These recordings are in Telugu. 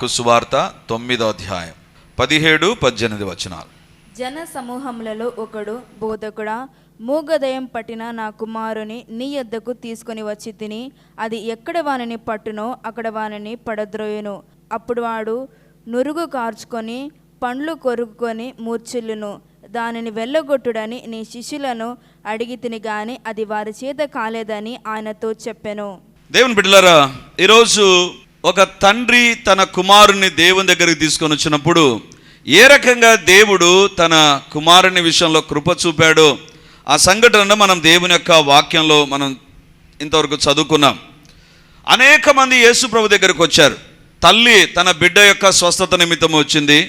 మార్కు సువార్త తొమ్మిదో అధ్యాయం పదిహేడు పద్దెనిమిది వచనాలు. జన సమూహములలో ఒకడు బోధకుడా మూగదయం పట్టిన నా కుమారుని నీ యొద్దకు తీసుకొని వచ్చి తిని అది ఎక్కడ వానిని పట్టునో అక్కడ వానిని పడద్రోయును. అప్పుడు వాడు నురుగు కార్చుకొని పండ్లు కొరుక్కొని మూర్చిల్లును. దానిని వెళ్ళగొట్టుడని నీ శిష్యులను అడిగి తిని గాని అది వారి చేత కాలేదని ఆయనతో చెప్పెను. దేవుని బిడ్డలారా ఈరోజు ఒక తండ్రి తన కుమారుని దేవుని దగ్గరికి తీసుకొని వచ్చినప్పుడు ఏ రకంగా దేవుడు తన కుమారుని విషయంలో కృప చూపాడో ఆ సంఘటనను మనం దేవుని యొక్క వాక్యంలో మనం ఇంతవరకు చదువుకున్నాం. అనేక మంది యేసు ప్రభు దగ్గరకు వచ్చారు. తల్లి తన బిడ్డ యొక్క స్వస్థత నిమిత్తం వచ్చింది.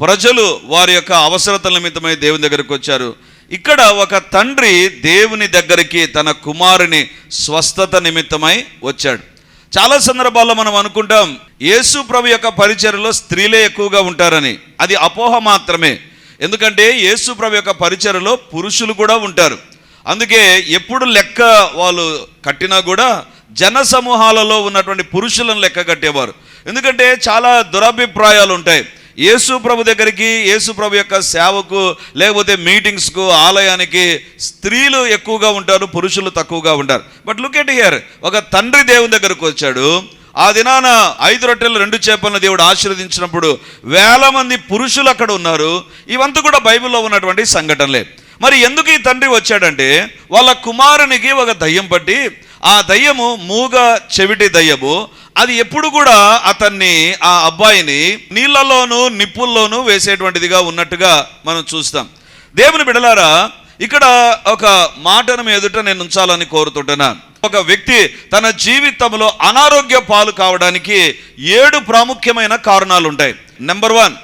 ప్రజలు వారి యొక్క అవసరతల నిమిత్తమై దేవుని దగ్గరకు వచ్చారు. ఇక్కడ ఒక తండ్రి దేవుని దగ్గరికి తన కుమారుని స్వస్థత నిమిత్తమై వచ్చాడు. చాలా సందర్భాల్లో మనం అనుకుంటాం యేసు ప్రభు యొక్క పరిచర్లో స్త్రీలే ఎక్కువగా ఉంటారని. అది అపోహ మాత్రమే. ఎందుకంటే యేసు ప్రభు యొక్క పరిచర్లో పురుషులు కూడా ఉంటారు. అందుకే ఎప్పుడు లెక్క వాళ్ళు కట్టినా కూడా జన సమూహాలలో ఉన్నటువంటి పురుషులను లెక్క కట్టేవారు. ఎందుకంటే చాలా దురభిప్రాయాలు ఉంటాయి. యేసు ప్రభు దగ్గరికి యేసు ప్రభు యొక్క సేవకు లేకపోతే మీటింగ్స్కు ఆలయానికి స్త్రీలు ఎక్కువగా ఉంటారు పురుషులు తక్కువగా ఉంటారు. బట్ లుక్ ఎట్ హియర్ ఒక తండ్రి దేవుని దగ్గరకు వచ్చాడు. ఆ దినాన ఐదు రొట్టెలు రెండు చేపలను దేవుడు ఆశీర్వదించినప్పుడు వేల మంది పురుషులు అక్కడ ఉన్నారు. ఇవంతా కూడా బైబిల్లో ఉన్నటువంటి సంఘటనలే. మరి ఎందుకు ఈ తండ్రి వచ్చాడంటే వాళ్ళ కుమారునికి ఒక దయ్యం పట్టి ఆ దయ్యము మూగ చెవిటి దయ్యము. అది ఎప్పుడు కూడా అతన్ని ఆ అబ్బాయిని నీళ్ళలోనూ నిప్పుల్లోనూ వేసేటువంటిదిగా ఉన్నట్టుగా మనం చూస్తాం. దేవుని బిడలారా ఇక్కడ ఒక మాటను ఎదుట నేను ఉంచాలని కోరుతుంటున్నాను ఒక వ్యక్తి తన జీవితంలో అనారోగ్య పాలు కావడానికి ఏడు ప్రాముఖ్యమైన కారణాలు ఉంటాయి నెంబర్ వన్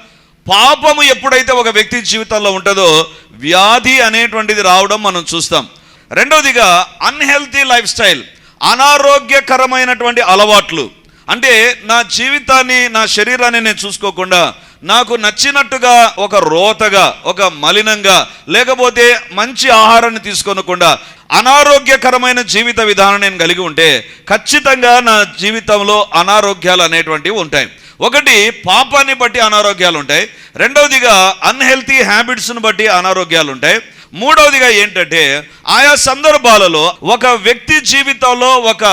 పాపము ఎప్పుడైతే ఒక వ్యక్తి జీవితంలో ఉంటుందో వ్యాధి అనేటువంటిది రావడం మనం చూస్తాం. రెండవదిగా అన్హెల్తీ లైఫ్ స్టైల్ అనారోగ్యకరమైనటువంటి అలవాట్లు. అంటే నా జీవితాన్ని నా శరీరాన్ని నేను చూసుకోకుండా నాకు నచ్చినట్టుగా ఒక రోతగా ఒక మలినంగా లేకపోతే మంచి ఆహారాన్ని తీసుకోనకుండా అనారోగ్యకరమైన జీవిత విధానం నేను కలిగి ఉంటే ఖచ్చితంగా నా జీవితంలో అనారోగ్యాలు అనేటువంటివి ఉంటాయి. ఒకటి పాపాన్ని బట్టి అనారోగ్యాలు ఉంటాయి. రెండవదిగా అన్హెల్తీ హ్యాబిట్స్ను బట్టి అనారోగ్యాలు ఉంటాయి. మూడవదిగా ఏంటంటే ఆయా సందర్భాలలో ఒక వ్యక్తి జీవితంలో ఒక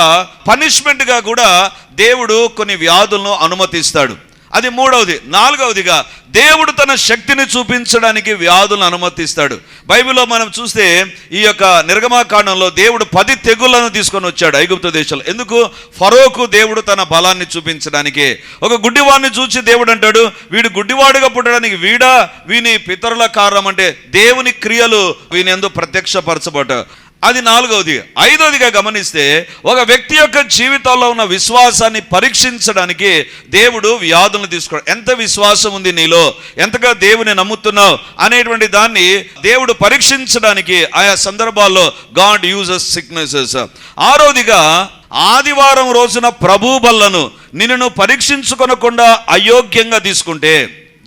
పనిష్మెంట్గా కూడా దేవుడు కొన్ని వ్యాధులను అనుమతిస్తాడు. అది మూడవది. నాలుగవదిగా దేవుడు తన శక్తిని చూపించడానికి వ్యాధులను అనుమతిస్తాడు. బైబిల్లో మనం చూస్తే ఈ యొక్క నిర్గమాకాండంలో దేవుడు పది తెగుళ్ళను తీసుకొని వచ్చాడు ఐగుప్త దేశంలో. ఎందుకు? ఫరోకు దేవుడు తన బలాన్ని చూపించడానికి. ఒక గుడ్డివాడిని చూసి దేవుడు అంటాడు వీడు గుడ్డివాడుగా పుట్టడానికి వీడా? వీని పితరుల కారణం అంటే దేవుని క్రియలు వీని ఎందు ప్రత్యక్షపరచబడ్డాడు అది నాలుగవది. ఐదవదిగా గమనిస్తే ఒక వ్యక్తి యొక్క జీవితంలో ఉన్న విశ్వాసాన్ని పరీక్షించడానికి దేవుడు వ్యాధులను తీసుకోవడం ఎంత విశ్వాసం ఉంది నీలో? ఎంతగా దేవుని నమ్ముతున్నావు? అనేటువంటి దాన్ని దేవుడు పరీక్షించడానికి ఆయా సందర్భాల్లో గాడ్ యూజెస్ సిక్నెసెస్ ఆరోదిగా ఆదివారం రోజున ప్రభు బల్లను నిన్ను పరీక్షించుకొనకుండా అయోగ్యంగా తీసుకుంటే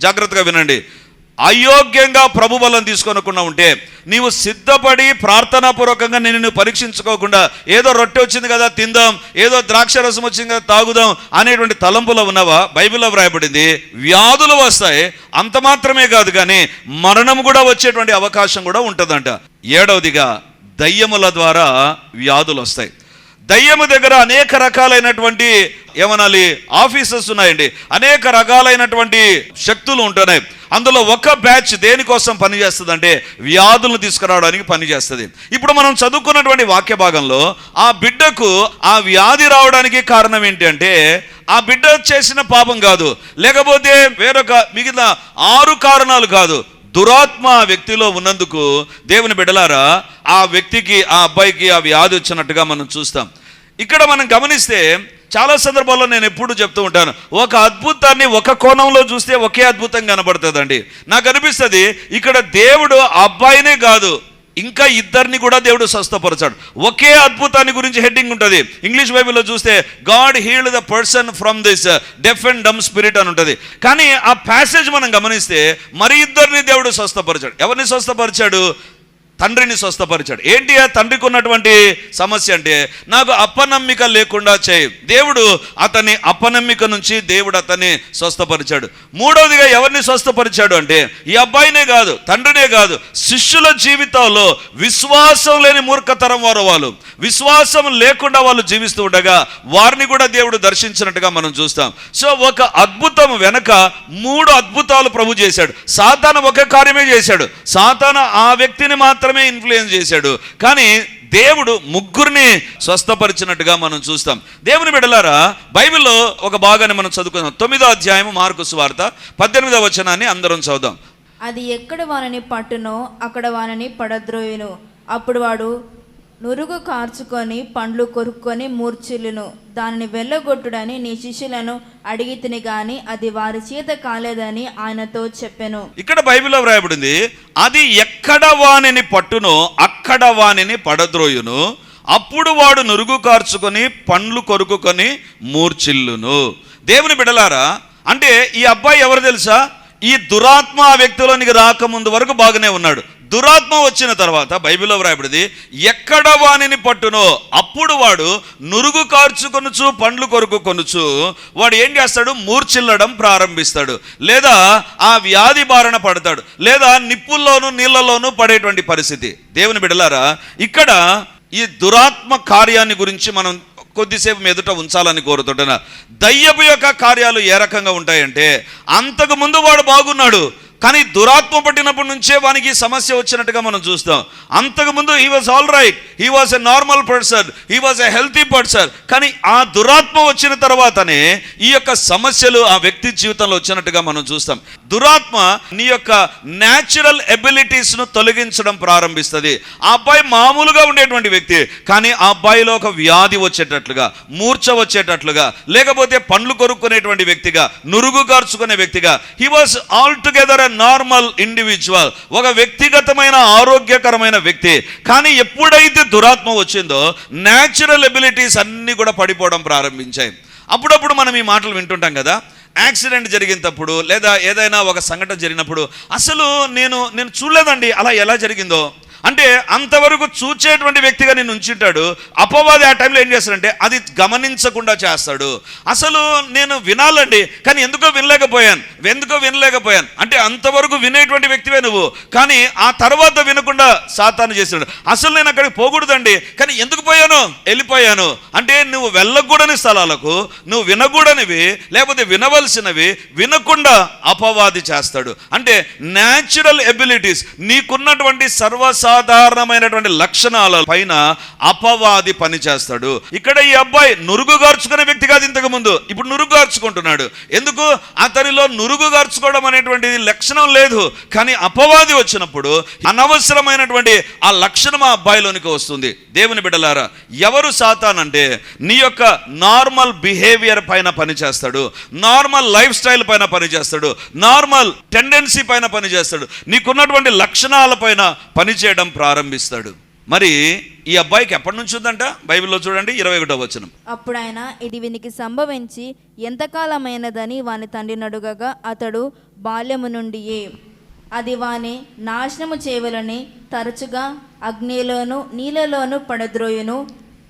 జాగ్రత్తగా వినండి. అయోగ్యంగా ప్రభు బలం తీసుకోనకుండా ఉంటే నీవు సిద్ధపడి ప్రార్థనాపూర్వకంగా నిన్ను పరీక్షించుకోకుండా ఏదో రొట్టె వచ్చింది కదా తిందాం ఏదో ద్రాక్ష రసం వచ్చింది కదా తాగుదాం అనేటువంటి తలంపులో ఉన్నావా? బైబిల్లో వ్రాయబడింది వ్యాధులు వస్తాయి అంత మాత్రమే కాదు కానీ మరణం కూడా వచ్చేటువంటి అవకాశం కూడా ఉంటుందంట. ఏడవదిగా దయ్యముల ద్వారా వ్యాధులు వస్తాయి. దయ్యము దగ్గర అనేక రకాలైనటువంటి ఏమనాలి ఆఫీసర్స్ ఉన్నాయండి. అనేక రకాలైనటువంటి శక్తులు ఉంటున్నాయి. అందులో ఒక బ్యాచ్ దేనికోసం పనిచేస్తుంది అంటే వ్యాధులను తీసుకురావడానికి పనిచేస్తుంది. ఇప్పుడు మనం చదువుకున్నటువంటి వాక్య భాగంలో ఆ బిడ్డకు ఆ వ్యాధి రావడానికి కారణం ఏంటంటే ఆ బిడ్డ చేసిన పాపం కాదు. లేకపోతే వేరొక మిగిలిన ఆరు కారణాలు కాదు. దురాత్మ ఆ వ్యక్తిలో ఉన్నందుకు దేవుని బిడ్డలారా ఆ వ్యక్తికి ఆ అబ్బాయికి ఆ వ్యాధి వచ్చినట్టుగా మనం చూస్తాం. ఇక్కడ మనం గమనిస్తే చాలా సందర్భాల్లో నేను ఎప్పుడు చెప్తూ ఉంటాను ఒక అద్భుతాన్ని ఒక కోణంలో చూస్తే ఒకే అద్భుతం కనబడుతుందండి. నాకు అనిపిస్తుంది ఇక్కడ దేవుడు అబ్బాయినే కాదు ఇంకా ఇద్దరిని కూడా దేవుడు స్వస్థపరచాడు. ఒకే అద్భుతాన్ని గురించి హెడ్డింగ్ ఉంటుంది. ఇంగ్లీష్ బైబిల్లో చూస్తే God healed the person from this deaf and dumb spirit అని ఉంటుంది. కానీ ఆ ప్యాసేజ్ మనం గమనిస్తే మరి ఇద్దరిని దేవుడు స్వస్థపరిచాడు. ఎవరిని స్వస్థపరిచాడు? తండ్రిని స్వస్థపరిచాడు. ఏంటి ఆ తండ్రికి ఉన్నటువంటి సమస్య అంటే నాకు అపనమ్మిక లేకుండా చేయి. దేవుడు అతని అపనమ్మిక నుంచి దేవుడు అతన్ని స్వస్థపరిచాడు. మూడవదిగా ఎవరిని స్వస్థపరిచాడు అంటే ఈ అబ్బాయినే కాదు తండ్రినే కాదు శిష్యుల జీవితంలో విశ్వాసం లేని మూర్ఖతరం వారు వాళ్ళు. విశ్వాసం లేకుండా వాళ్ళు జీవిస్తూ ఉండగా వారిని కూడా దేవుడు దర్శించినట్టుగా మనం చూస్తాం. సో ఒక అద్భుతం వెనక మూడు అద్భుతాలు ప్రభు చేశాడు. సాతాన ఒక కార్యమే చేశాడు. సాతాన ఆ వ్యక్తిని మాత్రం మాత్రమే ఇన్ఫ్లుయెన్స్ చేశాడు. కానీ దేవుడు ముగ్గురిని స్వస్థపరిచినట్టుగా మనం చూస్తాం. దేవుని బిడలారా బైబిల్లో ఒక భాగాన్ని మనం చదువుకుందాం. తొమ్మిదో అధ్యాయం మార్కు సువార్త పద్దెనిమిదో వచనాన్ని అందరం చదువుదాం. అది ఎక్కడ వానని పట్టునో అక్కడ వానని పడద్రోయును. అప్పుడు వాడు నురుగు కార్చుకొని పండ్లు కొరుక్కొని మూర్ఛిల్లును దానిని వెళ్ళగొట్టుడని నీ శిష్యులను అడిగి తిని గాని అది వారి చేత కాలేదని ఆయనతో చెప్పాను. ఇక్కడ బైబిల్లో వ్రాయబడింది అది ఎక్కడ వానిని పట్టునో అక్కడ వానిని పడద్రోయును. అప్పుడు వాడు నురుగు కార్చుకొని పండ్లు కొరుకుకొని మూర్చిల్లును. దేవుని బిడలారా అంటే ఈ అబ్బాయి ఎవరు తెలుసా? ఈ దురాత్మ ఆ వ్యక్తిలోనికి రాకముందు వరకు బాగానే ఉన్నాడు. దురాత్మ వచ్చిన తర్వాత బైబిల్లో వ్రాయబడింది ఎక్కడ వానిని పట్టునో అప్పుడు వాడు నురుగు కార్చుకొనుచు పండ్లు కొరకు కొనుచు వాడు ఏం చేస్తాడు? మూర్చిల్లడం ప్రారంభిస్తాడు. లేదా ఆ వ్యాధి బారిన పడతాడు. లేదా నిప్పుల్లోనూ నీళ్ళలోనూ పడేటువంటి పరిస్థితి. దేవుని బిడలారా ఇక్కడ ఈ దురాత్మ కార్యాన్ని గురించి మనం కొద్దిసేపు మీదట ఉంచాలని కోరుతుంటున్నా. దయ్యపు యొక్క కార్యాలు ఏ రకంగా ఉంటాయంటే అంతకు ముందు వాడు బాగున్నాడు. కానీ దురాత్మ పట్టినప్పటి నుంచే వానికి సమస్య వచ్చినట్టుగా మనం చూస్తాం. అంతకుముందు he was all right he was a normal person he was a healthy person కానీ ఆ దురాత్మ వచ్చిన తర్వాతనే ఈ యొక్క సమస్యలు ఆ వ్యక్తి జీవితంలో వచ్చినట్టుగా మనం చూస్తాం. దురాత్మ నీ యొక్క న్యాచురల్ ఎబిలిటీస్ను తొలగించడం ప్రారంభిస్తుంది. ఆ అబ్బాయి మామూలుగా ఉండేటువంటి వ్యక్తి. కానీ ఆ అబ్బాయిలో ఒక వ్యాధి వచ్చేటట్లుగా మూర్ఛ వచ్చేటట్లుగా లేకపోతే పండ్లు కొరుక్కునేటువంటి వ్యక్తిగా నురుగు గార్చుకునే వ్యక్తిగా he was altogether normal individual ఒక వ్యక్తిగతమైన ఆరోగ్యకరమైన వ్యక్తి. కానీ ఎప్పుడైతే దురాత్మ వచ్చిందో న్యాచురల్ ఎబిలిటీస్ అన్నీ కూడా పడిపోవడం ప్రారంభించాయి. అప్పుడప్పుడు మనం ఈ మాటలు వింటుంటాం కదా యాక్సిడెంట్ జరిగినప్పుడు లేదా ఏదైనా ఒక సంఘటన జరిగినప్పుడు అసలు నేను నేను చూడలేదండి అలా ఎలా జరిగిందో. అంటే అంతవరకు చూచేటువంటి వ్యక్తిగా నేను ఉంచుంటాడు. అపవాది ఆ టైంలో ఏం చేస్తాడంటే అది గమనించకుండా చేస్తాడు. అసలు నేను వినాలండి కానీ ఎందుకో వినలేకపోయాను ఎందుకో వినలేకపోయాను. అంటే అంతవరకు వినేటువంటి వ్యక్తివే నువ్వు. కానీ ఆ తర్వాత వినకుండా సాతాను చేశాడు అసలు నేను అక్కడికి పోకూడదండి కానీ ఎందుకు పోయాను? వెళ్ళిపోయాను. అంటే నువ్వు వెళ్ళకూడని స్థలాలకు నువ్వు వినకూడనివి లేకపోతే వినవలసినవి వినకుండా అపవాది చేస్తాడు. అంటే న్యాచురల్ ఎబిలిటీస్ నీకున్నటువంటి అసాధారణమైనటువంటి లక్షణాల పైన అపవాది పని చేస్తాడు. ఇక్కడ ఈ అబ్బాయి నురుగు గార్చుకునే వ్యక్తి కాదు ఇంతకు ముందు. ఇప్పుడు నురుగుగార్చుకుంటున్నాడు ఎందుకు? అతనిలో నురుగుగార్చుకోవడం అనేటువంటిది లక్షణం లేదు. కానీ అపవాది వచ్చినప్పుడు అనవసరమైనటువంటి ఆ లక్షణం ఆ అబ్బాయిలోనికి వస్తుంది. దేవుని బిడ్డలారా ఎవరు సాతాన్ అంటే నీ యొక్క నార్మల్ బిహేవియర్ పైన పనిచేస్తాడు నార్మల్ లైఫ్ స్టైల్ పైన పనిచేస్తాడు నార్మల్ టెండెన్సీ పైన పనిచేస్తాడు నీకున్నటువంటి లక్షణాల పైన పనిచేయడం ప్రారంభిస్తాడు. మరి ఈ అబ్బాయికి ఎప్పటి నుంచి ఉందంట? బైబిల్లో చూడండి ఇరవై ఒకటో వచనం. అప్పుడు ఆయన ఇది వీనికి సంభవించి ఎంతకాలమైనదని వాని తండ్రి నడుగగా అతడు బాల్యము నుండియే అది వాని నాశనము చేయవలని తరచుగా అగ్నిలోను నీళ్ళలోను పడద్రోయును.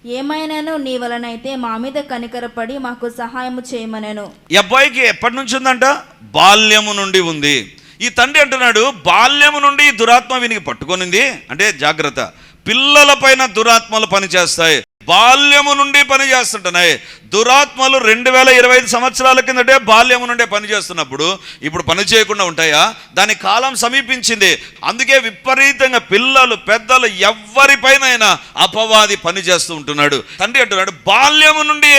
ఏమైనాను? నీ వలనైతే మా మీద కనికరపడి మాకు సహాయము చేయమనెను. ఈ అబ్బాయికి ఎప్పటి నుంచి ఉందంట? బాల్యము నుండి ఉంది. ఈ తండ్రి అంటున్నాడు బాల్యము నుండి దురాత్మ వీనికి పట్టుకొనింది. అంటే జాగ్రత్త. పిల్లలపైన దురాత్మలు పనిచేస్తాయి. బాల్యము నుండి పని చేస్తుంటున్నాయి. దురాత్మలు రెండు వేల ఇరవై ఐదు సంవత్సరాల కిందటే బాల్యము నుండే పని చేస్తున్నప్పుడు ఇప్పుడు పని చేయకుండా ఉంటాయా? దాని కాలం సమీపించింది. అందుకే విపరీతంగా పిల్లలు పెద్దలు ఎవరిపైనైనా అపవాది పనిచేస్తూ ఉంటున్నాడు. తండ్రి అంటున్నాడు బాల్యము నుండి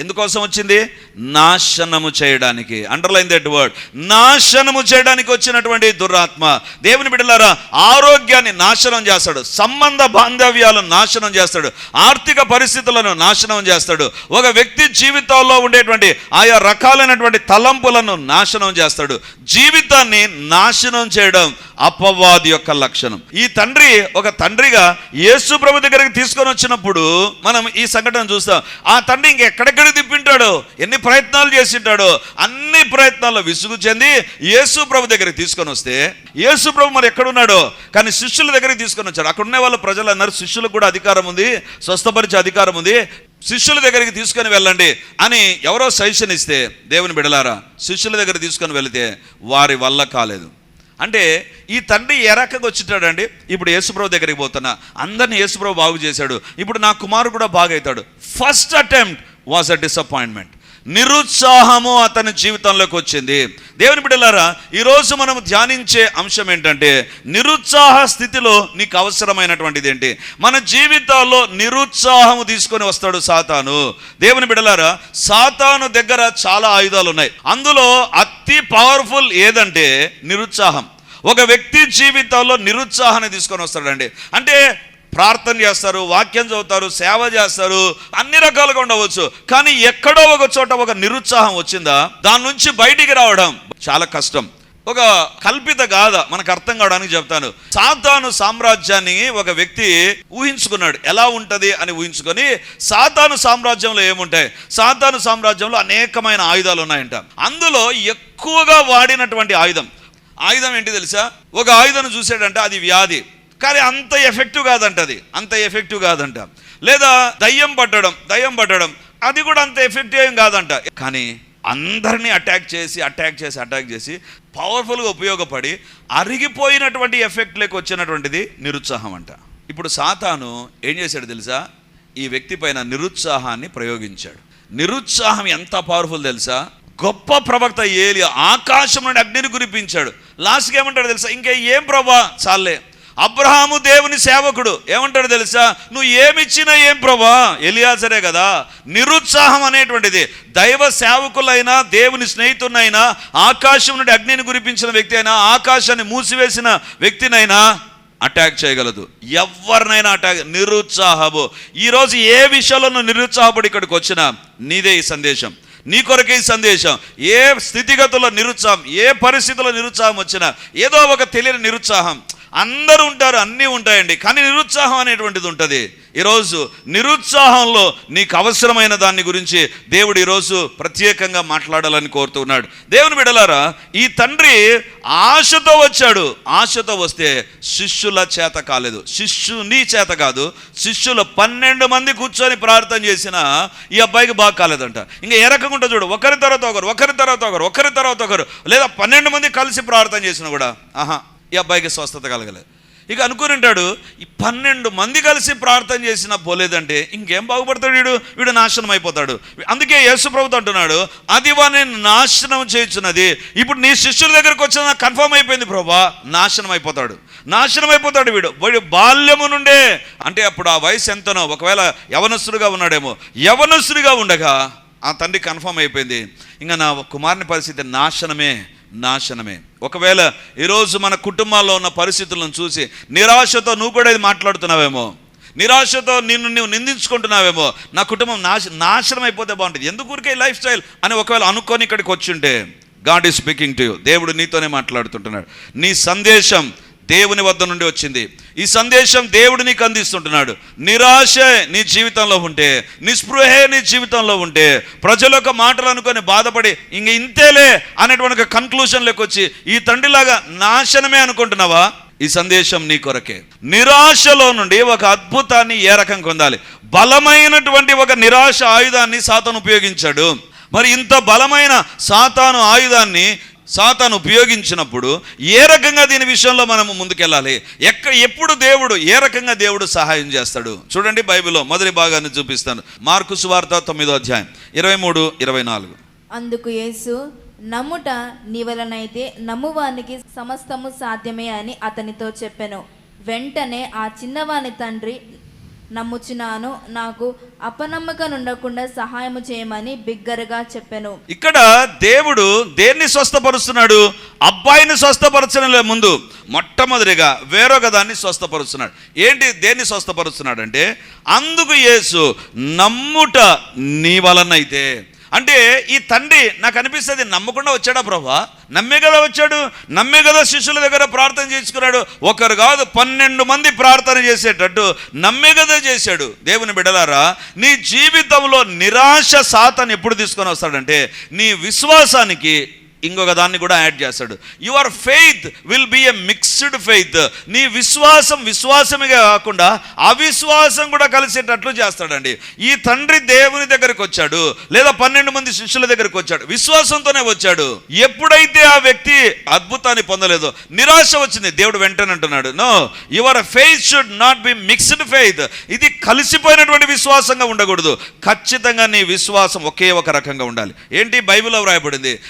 ఎందుకోసం వచ్చింది? నాశనము చేయడానికి. అండర్లైన్ దట్ వర్డ్ నాశనము చేయడానికి వచ్చినటువంటి దురాత్మ. దేవుని బిడ్డలారా ఆరోగ్యాన్ని నాశనం చేస్తాడు. సంబంధ బాంధవ్యాలను నాశనం చేస్తాడు. ఆర్థిక పరిస్థితులను నాశనం చేస్తాడు. ఒక వ్యక్తి జీవితంలో ఉండేటువంటి ఆయా రకాలైనటువంటి తలంపులను నాశనం చేస్తాడు. జీవితాన్ని నాశనం చేయడం అపవాది యొక్క లక్షణం. ఈ తండ్రి ఒక తండ్రిగా యేసు ప్రభు దగ్గరికి తీసుకొని వచ్చినప్పుడు మనం ఈ సంఘటన చూస్తాం. ఆ తండ్రి ఇంకెక్కడెక్కడ ఎన్ని తిప్పింటాడు ఎన్ని ప్రయత్నాలు చేసింటాడు అన్ని ప్రయత్నాల్లో విసుగు చెంది యేసు ప్రభు దగ్గరికి తీసుకొని వస్తే యేసు ప్రభు మరి ఎక్కడున్నాడో కానీ శిష్యుల దగ్గరికి తీసుకొని వచ్చాడు. అక్కడ ఉన్న వాళ్ళు ప్రజలు అన్నారు శిష్యులకు కూడా అధికారం ఉంది స్వస్థపరిచే అధికారం ఉంది. శిష్యుల దగ్గరికి తీసుకొని వెళ్ళండి అని ఎవరో సజెషన్ ఇస్తే దేవుని బిడలారా శిష్యుల దగ్గర తీసుకొని వెళితే వారి వల్ల కాలేదు. అంటే ఈ తండ్రి ఏ రకంగా వచ్చిటాడండి? ఇప్పుడు యేసుప్రభు దగ్గరికి పోతున్నా అందరిని యేసుప్రభు బాగు చేశాడు. ఇప్పుడు నా కుమారుడు కూడా బాగవుతాడు first attempt was a disappointment నిరుత్సాహము అతని జీవితంలోకి వచ్చింది. దేవుని బిడ్డలారా ఈరోజు మనం ధ్యానించే అంశం ఏంటంటే నిరుత్సాహ స్థితిలో నీకు అవసరమైనటువంటిది ఏంటి? మన జీవితాల్లో నిరుత్సాహము తీసుకొని వస్తాడు సాతాను. దేవుని బిడ్డలారా సాతాను దగ్గర చాలా ఆయుధాలు ఉన్నాయి అందులో అతి పవర్ఫుల్ ఏదంటే నిరుత్సాహం. ఒక వ్యక్తి జీవితంలో నిరుత్సాహాన్ని తీసుకొని వస్తాడండి. అంటే ప్రార్థన చేస్తారు వాక్యం చదువుతారు సేవ చేస్తారు అన్ని రకాలుగా ఉండవచ్చు. కానీ ఎక్కడో ఒక చోట ఒక నిరుత్సాహం వచ్చిందా? దాని నుంచి బయటికి రావడం చాలా కష్టం. ఒక కల్పిత గాథ మనకు అర్థం కావడానికి చెప్తాను. సాతాను సామ్రాజ్యాన్ని ఒక వ్యక్తి ఊహించుకున్నాడు. ఎలా ఉంటది అని ఊహించుకొని సాతాను సామ్రాజ్యంలో ఏముంటాయి? సాతాను సామ్రాజ్యంలో అనేకమైన ఆయుధాలు ఉన్నాయంట. అందులో ఎక్కువగా వాడినటువంటి ఆయుధం. ఆయుధం ఏంటి తెలుసా? ఒక ఆయుధం చూసాడంటే అది వ్యాధి. కానీ అంత ఎఫెక్టివ్ కాదంట అది అంత ఎఫెక్టివ్ కాదంట. లేదా దయ్యం పట్టడం దయ్యం పట్టడం అది కూడా అంత ఎఫెక్టివ్ ఏం కాదంట. కానీ అందరినీ అటాక్ చేసి అటాక్ చేసి అటాక్ చేసి పవర్ఫుల్గా ఉపయోగపడి అరిగిపోయినటువంటి ఎఫెక్ట్లోకి వచ్చినటువంటిది నిరుత్సాహం అంట. ఇప్పుడు సాతాను ఏం చేశాడు తెలుసా? ఈ వ్యక్తి పైన నిరుత్సాహాన్ని ప్రయోగించాడు. నిరుత్సాహం ఎంత పవర్ఫుల్ తెలుసా? గొప్ప ప్రవక్త ఏలి ఆకాశం నుండి అగ్నిని కురిపించాడు. లాస్ట్కి ఏమంటాడు తెలుసా? ఇంకా ఏం ప్రభా? చాలే అబ్రహాము దేవుని సేవకుడు. ఏమంటాడు తెలుసా? నువ్వు ఏమిచ్చినా ఏం ప్రభా? ఎలియాజరే కదా. నిరుత్సాహం అనేటువంటిది. దైవ సేవకులైనా దేవుని స్నేహితునైనా ఆకాశం నుండి అగ్నిని కురిపించిన వ్యక్తి అయినా ఆకాశాన్ని మూసివేసిన వ్యక్తినైనా అటాక్ చేయగలదు. ఎవరినైనా అటాక్ నిరుత్సాహము. ఈరోజు ఏ విషయంలో నువ్వు నిరుత్సాహపడి ఇక్కడికి వచ్చినా నీదే ఈ సందేశం. నీ కొరకే ఈ సందేశం. ఏ స్థితిగతుల్లో నిరుత్సాహం ఏ పరిస్థితుల్లో నిరుత్సాహం వచ్చినా ఏదో ఒక తెలియని నిరుత్సాహం. అందరూ ఉంటారు అన్నీ ఉంటాయండి. కానీ నిరుత్సాహం అనేటువంటిది ఉంటుంది. ఈరోజు నిరుత్సాహంలో నీకు అవసరమైన దాన్ని గురించి దేవుడు ఈరోజు ప్రత్యేకంగా మాట్లాడాలని కోరుతున్నాడు. దేవుని బిడలారా ఈ తండ్రి ఆశతో వచ్చాడు. ఆశతో వస్తే శిష్యుల చేత కాలేదు. శిష్యుని చేత కాదు శిష్యులు పన్నెండు మంది కూర్చొని ప్రార్థన చేసిన ఈ అబ్బాయికి బాగా కాలేదంట. ఇంకా ఏ రకంగా చూడు. ఒకరి తర్వాత ఒకరు ఒకరి తర్వాత ఒకరు ఒకరి తర్వాత ఒకరు లేదా పన్నెండు మంది కలిసి ప్రార్థన చేసినా కూడా ఆహా ఈ అబ్బాయికి స్వస్థత కలగలేదు. ఇక అనుకుని ఉంటాడు ఈ పన్నెండు మంది కలిసి ప్రార్థన చేసినా పోలేదంటే ఇంకేం బాగుపడతాడు వీడు? వీడు నాశనం అయిపోతాడు. అందుకే యేసు ప్రభుతో అంటున్నాడు అది వాని నాశనం చేయించున్నది. ఇప్పుడు నీ శిష్యుల దగ్గరకు వచ్చిన కన్ఫర్మ్ అయిపోయింది ప్రభా నాశనం అయిపోతాడు. నాశనం అయిపోతాడు వీడు. వీడు బాల్యము నుండే. అంటే అప్పుడు ఆ వయసు ఎంతనో ఒకవేళ యవనస్తుడిగా ఉన్నాడేమో యవనస్తుడిగా ఉండగా ఆ తండ్రి కన్ఫర్మ్ అయిపోయింది. ఇంకా నా కుమారుని పరిస్థితి నాశనమే. నాశనమే. ఒకవేళ ఈరోజు మన కుటుంబాల్లో ఉన్న పరిస్థితులను చూసి నిరాశతో నువ్వు కూడా ఇది మాట్లాడుతున్నావేమో? నిరాశతో నిన్ను నువ్వు నిందించుకుంటున్నావేమో? నా కుటుంబం నాశ నాశనం అయిపోతే బాగుంటుంది. ఎందుకు ఊరికే లైఫ్ స్టైల్? అని ఒకవేళ అనుకొని ఇక్కడికి వచ్చుంటే God is speaking to you. దేవుడు నీతోనే మాట్లాడుతుంటున్నాడు. నీ సందేశం దేవుని వద్ద నుండి వచ్చింది. ఈ సందేశం దేవుడు నీకు అందిస్తుంటున్నాడు. నిరాశ నీ జీవితంలో ఉంటే నిస్పృహే నీ జీవితంలో ఉంటే ప్రజల యొక్క మాటలు అనుకొని బాధపడి ఇంక ఇంతేలే అనేటువంటి ఒక కన్క్లూషన్లోకి వచ్చి ఈ తండ్రిలాగా నాశనమే అనుకుంటున్నావా? ఈ సందేశం నీ కొరకే. నిరాశలో నుండి ఒక అద్భుతాన్ని ఏ రకంగా పొందాలి? బలమైనటువంటి ఒక నిరాశ ఆయుధాన్ని సాతాను ఉపయోగించాడు. మరి ఇంత బలమైన సాతాను ఆయుధాన్ని సాతాను ఉపయోగించినప్పుడు ఏ రకంగా దీని విషయంలో మనము ముందుకెళ్ళాలి? ఎక్క ఎప్పుడు దేవుడు ఏ రకంగా దేవుడు సహాయం చేస్తాడు? చూడండి బైబిల్లో మొదటి భాగాన్ని చూపిస్తాను. మార్కు సువార్త తొమ్మిదో అధ్యాయం ఇరవై మూడు ఇరవై నాలుగు. అందుకు యేసు నమ్ముట నీ వలనైతే నమ్మువానికి సమస్తము సాధ్యమే అని అతనితో చెప్పాను. వెంటనే ఆ చిన్నవాని తండ్రి నమ్ముచున్నాను. నాకు అపనమ్మకం ఉండకుండా సహాయము చేయమని బిగ్గరగా చెప్పాను. ఇక్కడ దేవుడు దేన్ని స్వస్థపరుస్తున్నాడు? అబ్బాయిని స్వస్థపరచడంలో ముందు మొట్టమొదటిగా వేరొక దాన్ని స్వస్థపరుస్తున్నాడు. ఏంటి దేన్ని స్వస్థపరుస్తున్నాడు అంటే అందుకు యేసు నమ్ముట నీ వలనైతే. అంటే ఈ తండ్రి నాకు అనిపిస్తుంది నమ్మకుండా వచ్చాడా ప్రభా? నమ్మే కదా వచ్చాడు నమ్మే కదా శిష్యుల దగ్గర ప్రార్థన చేసుకున్నాడు. ఒకరు కాదు పన్నెండు మంది ప్రార్థన చేసేటట్టు నమ్మే కదా చేశాడు. దేవుని బిడలారా నీ జీవితంలో నిరాశ సాతాన్ని ఎప్పుడు తీసుకొని వస్తాడంటే నీ విశ్వాసానికి ఇంకొక దాన్ని కూడా యాడ్ చేస్తాడు. Your faith will be a mixed faith నీ విశ్వాసం విశ్వాసమే కాకుండా అవిశ్వాసం కూడా కలిసేటట్లు చేస్తాడండి. ఈ తండ్రి దేవుని దగ్గరికి వచ్చాడు లేదా పన్నెండు మంది శిష్యుల దగ్గరికి వచ్చాడు విశ్వాసంతోనే వచ్చాడు. ఎప్పుడైతే ఆ వ్యక్తి అద్భుతాన్ని పొందలేదో నిరాశ వచ్చింది దేవుడు వెంటనే అంటున్నాడు no your faith should not be mixed faith ఇది కలిసిపోయినటువంటి విశ్వాసంగా ఉండకూడదు. ఖచ్చితంగా నీ విశ్వాసం ఒకే ఒక రకంగా ఉండాలి. ఏంటి? బైబిల్లో వ్రాయబడింది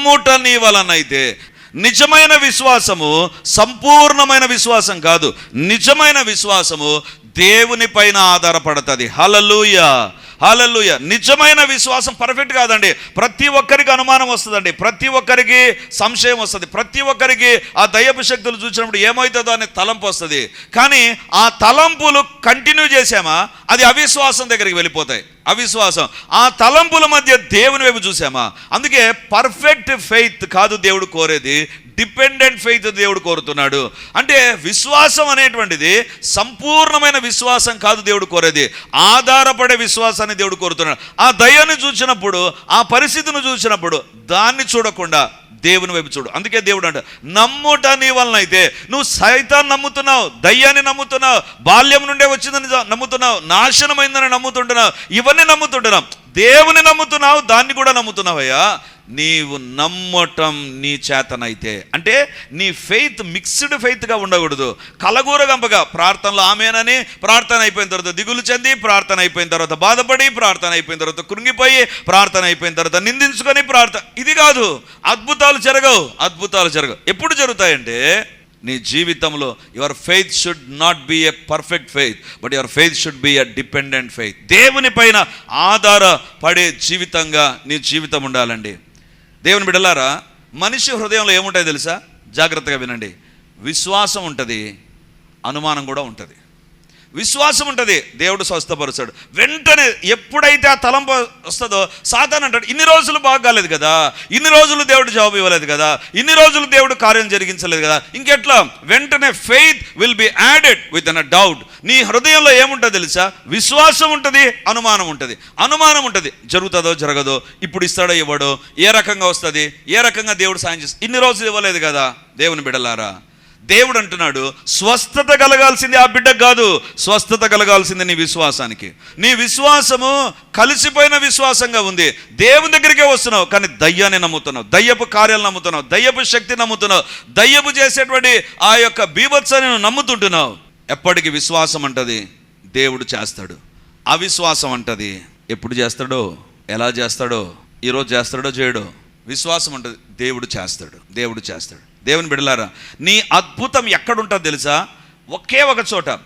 నమ్ముట నీ వలనైతే నిజమైన విశ్వాసము సంపూర్ణమైన విశ్వాసం కాదు. నిజమైన విశ్వాసము దేవుని పైన ఆధారపడుతుంది. హలలుయ హలలుయ నిజమైన విశ్వాసం పర్ఫెక్ట్ కాదండి. ప్రతి ఒక్కరికి అనుమానం వస్తుందండి. ప్రతి ఒక్కరికి సంశయం వస్తుంది. ప్రతి ఒక్కరికి ఆ దయ్యపు శక్తులు చూసినప్పుడు ఏమవుతుందో అనే తలంపు వస్తుంది. కానీ ఆ తలంపులు కంటిన్యూ చేసామా అది అవిశ్వాసం దగ్గరికి వెళ్ళిపోతాయి. అవిశ్వాసం. ఆ తలంపుల మధ్య దేవుని వైపు చూసామా? అందుకే పర్ఫెక్ట్ ఫెయిత్ కాదు దేవుడు కోరేది డిపెండెంట్ ఫెయిత్ దేవుడు కోరుతున్నాడు. అంటే విశ్వాసం అనేటువంటిది సంపూర్ణమైన విశ్వాసం కాదు దేవుడు కోరేది. ఆధారపడే విశ్వాసాన్ని దేవుడు కోరుతున్నాడు. ఆ దయ్యాన్ని చూసినప్పుడు ఆ పరిస్థితిని చూసినప్పుడు దాన్ని చూడకుండా దేవుని వైపు చూడు. అందుకే దేవుడు అంట నమ్ముట నీ వలన అయితే నువ్వు సైతాన్ని నమ్ముతున్నావు దయ్యాన్ని నమ్ముతున్నావు బాల్యం నుండే వచ్చిందని నమ్ముతున్నావు నాశనమైందని నమ్ముతుంటున్నావు ఇవన్నీ నమ్ముతుంటున్నావు. దేవుని నమ్ముతున్నావు దాన్ని కూడా నమ్ముతున్నావయ్యా. నీవు నమ్మటం నీ చేతనైతే. అంటే నీ ఫెయిత్ మిక్స్డ్ ఫెయిత్గా ఉండకూడదు. కలగూరగంపగా ప్రార్థనలో ఆమెనని ప్రార్థన అయిపోయిన తర్వాత దిగులు చెంది ప్రార్థన అయిపోయిన తర్వాత బాధపడి ప్రార్థన అయిపోయిన తర్వాత కృంగిపోయి ప్రార్థన అయిపోయిన తర్వాత నిందించుకొని ప్రార్థన ఇది కాదు. అద్భుతాలు జరగవు. అద్భుతాలు జరగవు. ఎప్పుడు జరుగుతాయంటే నీ జీవితంలో your faith should not be a perfect faith but your faith should be a dependent faith దేవుని పైన ఆధారపడే జీవితంగా నీ జీవితం ఉండాలండి. దేవుని బిడలారా మనిషి హృదయంలో ఏముంటాయి తెలుసా? జాగ్రత్తగా వినండి. విశ్వాసం ఉంటుంది అనుమానం కూడా ఉంటుంది. విశ్వాసం ఉంటుంది. దేవుడు స్వస్థపరుస్తాడు. వెంటనే ఎప్పుడైతే ఆ తలంపు వస్తుందో సాతాన్ అంటాడు ఇన్ని రోజులు బాగాలేదు కదా. ఇన్ని రోజులు దేవుడు జవాబు ఇవ్వలేదు కదా. ఇన్ని రోజులు దేవుడు కార్యం జరిగించలేదు కదా. ఇంకెట్లా? వెంటనే faith will be added with an a doubt నీ హృదయంలో ఏముంటుంది తెలుసా? విశ్వాసం ఉంటుంది అనుమానం ఉంటుంది. అనుమానం ఉంటుంది జరుగుతుందో జరగదో ఇప్పుడు ఇస్తాడో ఇవ్వడో ఏ రకంగా వస్తుంది? ఏ రకంగా దేవుడు సాయం చేస్తాడు ఇన్ని రోజులు ఇవ్వలేదు కదా దేవుని బిడలారా? దేవుడు అంటున్నాడు స్వస్థత కలగాల్సింది ఆ బిడ్డకు కాదు స్వస్థత కలగాల్సింది నీ విశ్వాసానికి. నీ విశ్వాసము కలిసిపోయిన విశ్వాసంగా ఉంది. దేవుని దగ్గరికే వస్తున్నావు కానీ దయ్యాన్ని నమ్ముతున్నావు దయ్యపు కార్యాలు నమ్ముతున్నావు దయ్యపు శక్తి నమ్ముతున్నావు దయ్యపు చేసేటువంటి ఆ యొక్క బీభత్సాన్ని నమ్ముతుంటున్నావు. ఎప్పటికీ విశ్వాసం అంటది దేవుడు చేస్తాడు. అవిశ్వాసం అంటది ఎప్పుడు చేస్తాడో ఎలా చేస్తాడో ఈరోజు చేస్తాడో చేయడో విశ్వాసం అంటది దేవుడు చేస్తాడు దేవుడు చేస్తాడు. దేవుని బిడలారా నీ అద్భుతం ఎక్కడుంటుందో తెలుసా? ఒకే ఒక చోట.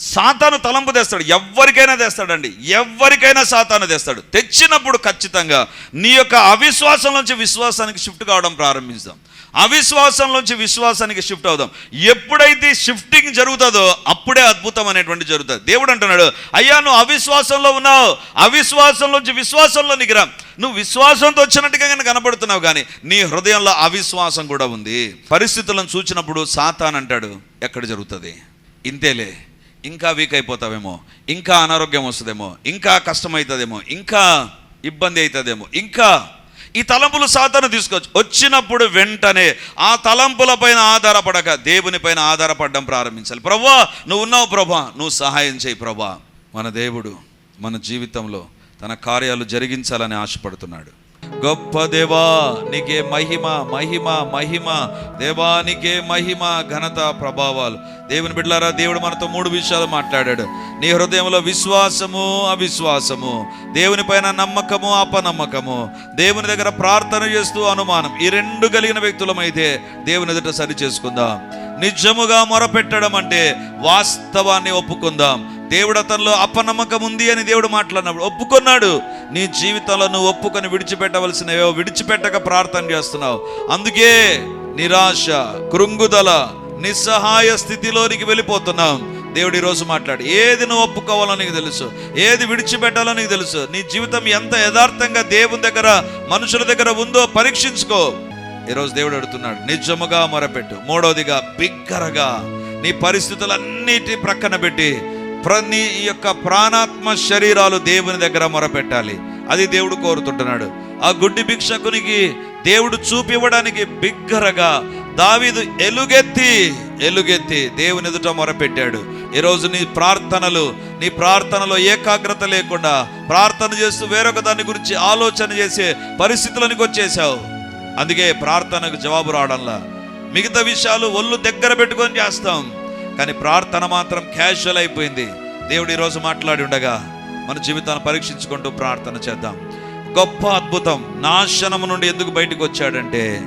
సాతాను తలంపు తెస్తాడు ఎవరికైనా తెస్తాడండి. ఎవరికైనా సాతాను తెస్తాడు. తెచ్చినప్పుడు ఖచ్చితంగా నీ యొక్క అవిశ్వాసం నుంచి విశ్వాసానికి షిఫ్ట్ కావడం ప్రారంభిస్తాం. అవిశ్వాసంలోంచి విశ్వాసానికి షిఫ్ట్ అవుదాం. ఎప్పుడైతే షిఫ్టింగ్ జరుగుతుందో అప్పుడే అద్భుతం అనేటువంటి జరుగుతుంది. దేవుడు అంటున్నాడు అయ్యా నువ్వు అవిశ్వాసంలో ఉన్నావు. అవిశ్వాసంలోంచి విశ్వాసంలో నిగిరా నువ్వు విశ్వాసంతో వచ్చినట్టుగా కానీ కనబడుతున్నావు కానీ నీ హృదయంలో అవిశ్వాసం కూడా ఉంది. పరిస్థితులను చూచినప్పుడు సాతాన్ అంటాడు ఎక్కడ జరుగుతుంది? ఇంతేలే. ఇంకా వీక్ అయిపోతావేమో. ఇంకా అనారోగ్యం వస్తుందేమో. ఇంకా కష్టమవుతుందేమో. ఇంకా ఇబ్బంది అవుతుందేమో. ఇంకా ఈ తలంపులు సాతాను తీసుకోవచ్చు వచ్చినప్పుడు వెంటనే ఆ తలంపుల పైన ఆధారపడక దేవుని పైన ఆధారపడడం ప్రారంభించాలి. ప్రభా నువ్వు ఉన్నావు ప్రభా నువ్వు సహాయం చేయి ప్రభా మన దేవుడు మన జీవితంలో తన కార్యాలు జరిగించాలని ఆశపడుతున్నాడు. గొప్ప దేవా నీకే మహిమ మహిమ మహిమ. దేవా నీకే మహిమ ఘనత ప్రభావాలు. దేవుని బిడ్డలారా దేవుడు మనతో మూడు విషయాలు మాట్లాడాడు. నీ హృదయంలో విశ్వాసము అవిశ్వాసము. దేవుని పైన నమ్మకము అపనమ్మకము. దేవుని దగ్గర ప్రార్థన చేస్తూ అనుమానం. ఈ రెండు కలిగిన వ్యక్తులమైతే దేవుని ఎదుట సరి చేసుకుందాం. నిజముగా మొరపెట్టడం అంటే వాస్తవాన్ని ఒప్పుకుందాం. దేవుడు అతనిలో అపనమ్మకం ఉంది అని దేవుడు మాట్లాడినప్పుడు ఒప్పుకున్నాడు. నీ జీవితంలో నువ్వు ఒప్పుకొని విడిచిపెట్టవలసినవో విడిచిపెట్టక ప్రార్థన చేస్తున్నావు. అందుకే నిరాశ కృంగుదల నిస్సహాయ స్థితిలోనికి వెళ్ళిపోతున్నాం దేవుడు ఈరోజు మాట్లాడు ఏది నువ్వు ఒప్పుకోవాలో నీకు తెలుసు ఏది విడిచిపెట్టాలో నీకు తెలుసు. నీ జీవితం ఎంత యథార్థంగా దేవుని దగ్గర మనుషుల దగ్గర ఉందో పరీక్షించుకో. ఈరోజు దేవుడు అడుగుతున్నాడు నిజముగా మొరపెట్టు. మూడవదిగా బిగ్గరగా నీ పరిస్థితులన్నిటి ప్రక్కన పెట్టి ప్రతి ఈ యొక్క ప్రాణాత్మ శరీరాలు దేవుని దగ్గర మొరపెట్టాలి. అది దేవుడు కోరుతుంటున్నాడు. ఆ గుడ్డి భిక్షకునికి దేవుడు చూపివ్వడానికి బిగ్గరగా దావీదు ఎలుగెత్తి ఎలుగెత్తి దేవుని ఎదుట మొరపెట్టాడు. ఈరోజు నీ ప్రార్థనలు నీ ప్రార్థనలో ఏకాగ్రత లేకుండా ప్రార్థన చేస్తూ వేరొక దాని గురించి ఆలోచన చేసే పరిస్థితులకు వచ్చేసావు అందుకే ప్రార్థనకు జవాబు రావడంలా. మిగతా విషయాలు ఒళ్ళు దగ్గర పెట్టుకొని చేస్తాం. కానీ ప్రార్థన మాత్రం క్యాజువల్ అయిపోయింది. దేవుడు ఈరోజు మాట్లాడి ఉండగా మన జీవితాన్ని పరీక్షించుకుంటూ ప్రార్థన చేద్దాం. గొప్ప అద్భుతం. నాశనము నుండి ఎందుకు బయటకు వచ్చాడంటే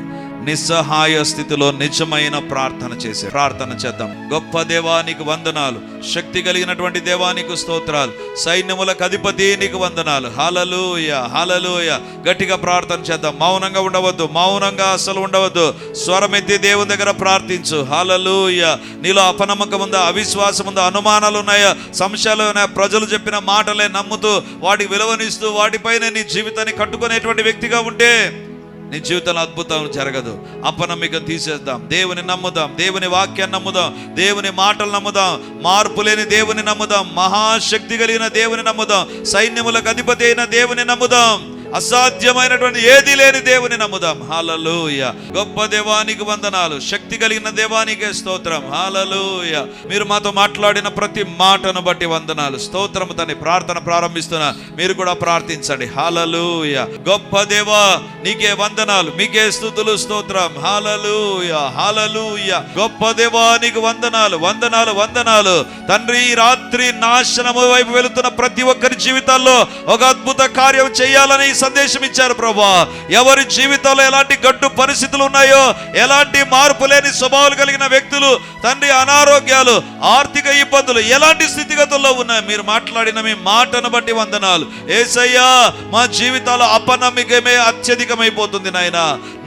నిస్సహాయ స్థితిలో నిజమైన ప్రార్థన చేసే ప్రార్థన చేద్దాం. గొప్ప దేవానికి వందనాలు. శక్తి కలిగినటువంటి దేవానికి స్తోత్రాలు. సైన్యములకు అధిపతి నీకు వందనాలు. హలలుయ హలలుయ గట్టిగా ప్రార్థన చేద్దాం. మౌనంగా ఉండవద్దు. మౌనంగా అసలు ఉండవద్దు. స్వరమెత్తి దేవుని దగ్గర ప్రార్థించు. హలలుయ నీలో అపనమ్మకం ఉందా? అవిశ్వాసం ఉందా? అనుమానాలు ఉన్నాయా? సంశయాలు ఉన్నాయా? ప్రజలు చెప్పిన మాటలే నమ్ముతూ వాటికి విలువనిస్తూ వాటిపైన నీ జీవితాన్ని కట్టుకునేటువంటి వ్యక్తిగా ఉంటే నీ జీవితంలో అద్భుతం జరగదు. అపనమ్మిక తీసేద్దాం. దేవుని నమ్ముదాం. దేవుని వాక్యాన్ని నమ్ముదాం. దేవుని మాటలు నమ్ముదాం. మార్పు లేని దేవుని నమ్ముదాం. మహాశక్తి కలిగిన దేవుని నమ్ముదాం. సైన్యములకు అధిపతి అయిన దేవుని నమ్ముదాం. అసాధ్యమైనటువంటి ఏది లేని దేవుని నమ్ముదాం. హాలలోయ గొప్ప దేవానికి వందనాలు. శక్తి కలిగిన దేవానికే స్తోత్రం. హాలలోయ మీరు మాతో మాట్లాడిన ప్రతి మాటను బట్టి వందనాలు. స్తోత్రము తని ప్రార్థన ప్రారంభిస్తున్నా. మీరు కూడా ప్రార్థించండి. హాలలోయ గొప్ప దేవా నీకే వందనాలు. మీకే స్థుతులు స్తోత్రం. హాలలోయ హాలలోయ గొప్ప దేవానికి వందనాలు. వందనాలు వందనాలు. తండ్రి రాత్రి నాశనము వైపు వెళుతున్న ప్రతి ఒక్కరి జీవితాల్లో ఒక అద్భుత కార్యం చేయాలని సందేశం ఇచ్చారు ప్రభా. ఎవరి జీవితంలో ఎలాంటి గడ్డు పరిస్థితులు ఉన్నాయో ఎలాంటి మార్పు లేని స్వభావాలు కలిగిన వ్యక్తులు తండ్రి అనారోగ్యాలు ఆర్థిక ఇబ్బందులు ఎలాంటి స్థితిగతుల్లో ఉన్నాయి? మీరు మాట్లాడిన మీ మాటను బట్టి వందనాలు. ఏసయ్యా మా జీవితాల్లో అపనమ్మికమే అత్యధికమైపోతుంది నాయన.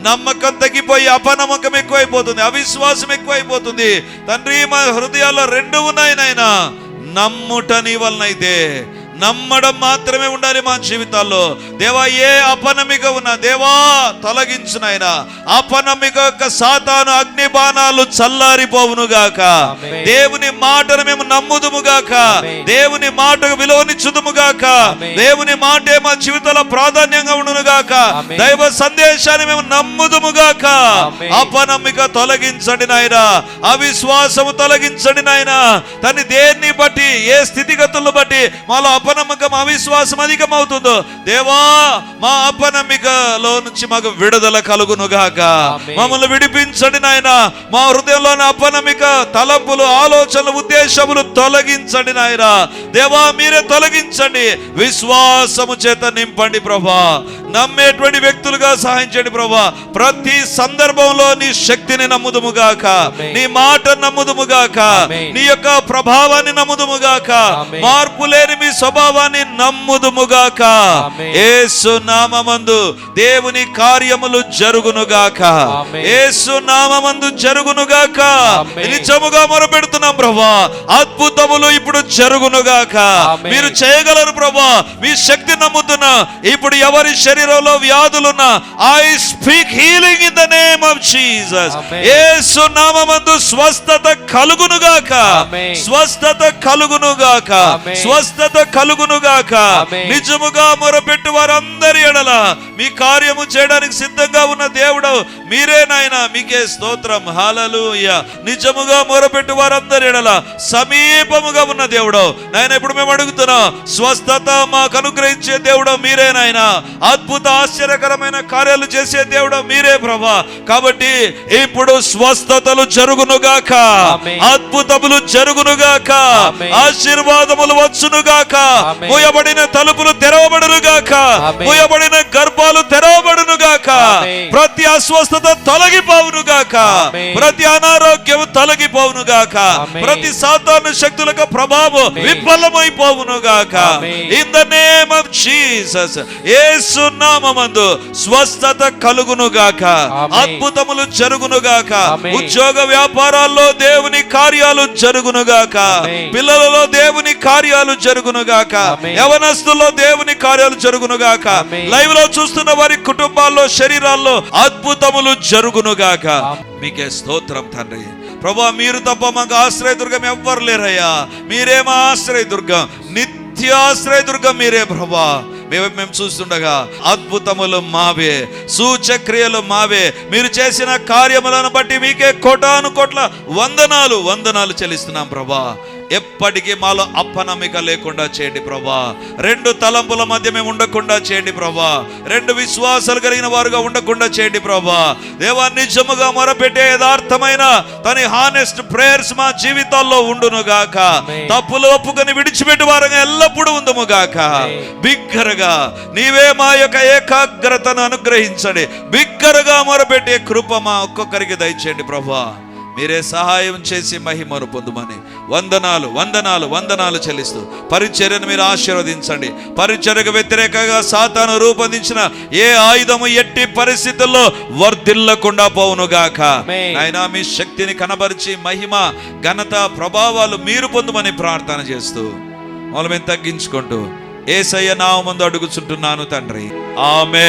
నమ్మకం తగ్గిపోయి అపనమ్మకం ఎక్కువైపోతుంది అవిశ్వాసం ఎక్కువైపోతుంది. తండ్రి మా హృదయాల్లో రెండు ఉన్నాయి నాయన. నమ్ముట నీ వలనైతే నమ్మడం మాత్రమే ఉండాలి మా జీవితాల్లో దేవా ఏ అపనమిక ఉన్నా దేవా తొలగించు నాయన అపనమిక యొక్క సాతాను అగ్ని బాణాలు చల్లారిపోవును గాక ఆమేన్. దేవుని మాటను మేము నమ్ముదుము గాక ఆమేన్. దేవుని మాటకు విలువనిచ్చుదుము గాక ఆమేన్. దేవుని మాటే మా జీవితంలో ప్రాధాన్యంగా ఉండును గాక ఆమేన్. దైవ సందేశాన్ని మేము నమ్ముదుము గాక ఆమేన్. అపనమ్మిక తొలగించండి నాయన అవిశ్వాసము తొలగించండి నాయన తన్ని దేన్ని బట్టి ఏ స్థితిగతులను బట్టి మాలో అపనమ్మకం అవిశ్వాసం అధికం అవుతుందో దేవా మా అపనమ్మికలో నుంచి మాకు విడుదల కలుగును గాక ఆమేన్. మమ్మల్ని విడిపించండి నాయన. మా హృదయంలోని అపనమ్మిక తలంపులు ఆలోచనలు ఉద్దేశములు తొలగించండి నాయన. దేవా మీరే తొలగించండి. విశ్వాసము చేత నింపండి ప్రభా. నమ్మేటువంటి వ్యక్తులుగా సహాయం చేయండి ప్రభా. ప్రతి సందర్భంలో నీ శక్తిని నమ్ముదుముగాక. నీ మాట నమ్ముదుముగాక. నీ యొక్క ప్రభావాన్ని నమ్ముదుముగాక. మార్పు లేని మీ స్వభావాన్ని నమ్ముదుముగాక. ఏసు నామమందు దేవుని కార్యములు జరుగునుగాక. ఏసు నామమందు జరుగునుగాక. నిజముగా మొరపెడుతున్నాం ప్రభా అద్భుతములు ఇప్పుడు జరుగునుగాక. మీరు చేయగలరు ప్రభా మీ శక్తి నమ్ముతున్నా ఇప్పుడు ఎవరి శరీరంలో వ్యాధులున్నా I speak healing in the name of Jesus. యేసు నామమందు స్వస్థత కలుగునుగాక. స్వస్థత కలుగునుగాక. స్వస్థత కలుగునుగాక. నిజముగా మొరపెట్టు వారందరి ఎడల మీ కార్యము చేయడానికి సిద్ధంగా ఉన్న దేవుడు మీరే నాయన మీకే స్తోత్రం హాలలుయ నిజముగా మొరపెట్టు వారందరి ఎడల సమీపముగా ఉన్న దేవుడు నాయన ఇప్పుడు మేము అడుగుతున్నాం స్వస్థత మాకు అనుగ్రహించే దేవుడు మీరే నాయన అద్భుత ఆశ్చర్యకరమైన కార్యాలు చేసే దేవుడు మీరే ప్రభా కాబట్టి ఇప్పుడు స్వస్థతలు జరుగునుగాక. అద్భుతములు జరుగునుగాక. ఆశీర్వాదములు వచ్చునుగాక. మూయబడిన తలుపులు తెరవబడునుగాక ఆమేన్. మూయబడిన గర్భాలు తెరవబడునుగాక ఆమేన్. ప్రతి అస్వస్థత తొలగిపోవును గాక. ప్రతి అనారోగ్యం తొలగిపోవును గాక. ప్రతి సాధారణ శక్తులకు ప్రభావం. విఫలమైపోవును గాక. In the name of Jesus యేసు నామమందు స్వస్థత కలుగును గాక. అద్భుతములు జరుగును గాక. ఉద్యోగ వ్యాపారాల్లో దేవుని కార్యాలు జరుగును గాక. పిల్లలలో దేవుని కార్యాలు జరుగును గాక ఆమేన్. యవనస్తుల్లో దేవుని కార్యాలు జరుగును గాక. లైవ్లో చూస్తున్న వారి కుటుంబాల్లో శరీరాల్లో అద్భుతములు జరుగును గాక. మీకే స్తోత్రం తండ్రి. ప్రభా మీరు తప్ప మాకు ఆశ్రయదుర్గం ఎవ్వరు లేరయ్యా. మీరేమో ఆశ్రయదుర్గం నిత్య ఆశ్రయదుర్గం మీరే ప్రభా. మేము మేము చూస్తుండగా అద్భుతములు మావే సూచక్రియలు మావే. మీరు చేసిన కార్యములను బట్టి మీకే కోటాను కోట్ల వందనాలు వందనాలు చెల్లిస్తున్నాం ప్రభా. ఎప్పటికీ మాలో అప్పనమ్మిక లేకుండా చేయండి ప్రభా. రెండు తలంపుల మధ్య మేము ఉండకుండా చేయండి ప్రభా. రెండు విశ్వాసాలు కలిగిన వారుగా ఉండకుండా చేయండి ప్రభా. దేవా నిజముగా మొరపెట్టే యథార్థమైన తన హానెస్ట్ ప్రేయర్స్ మా జీవితాల్లో ఉండును గాక. తప్పులు ఒప్పుకొని విడిచిపెట్టి వారంగా ఎల్లప్పుడూ ఉందము గాక. బిగ్గరగా నీవే మా యొక్క ఏకాగ్రతను అనుగ్రహించండి. బిగ్గరగా మొరపెట్టే కృప మా ఒక్కొక్కరికి దయచేయండి ప్రభా. మీరే సహాయం చేసి మహిమను పొందుమని. వందనాలు వందనాలు వందనాలు చెల్లిస్తూ పరిచర్యను మీరు ఆశీర్వదించండి. పరిచర్యకు వ్యతిరేకంగా సాతాను రూపొందించిన ఏ ఆయుధము ఎట్టి పరిస్థితుల్లో వర్ధిల్లకుండా పోవునుగాక. అయినా మీ శక్తిని కనబరిచి మహిమ ఘనత ప్రభావాలు మీరు పొందుమని ప్రార్థన చేస్తూ మేము తగ్గించుకుంటూ ఏసయ్య నామందు అడుగుచుంటున్నాను తండ్రి. ఆమె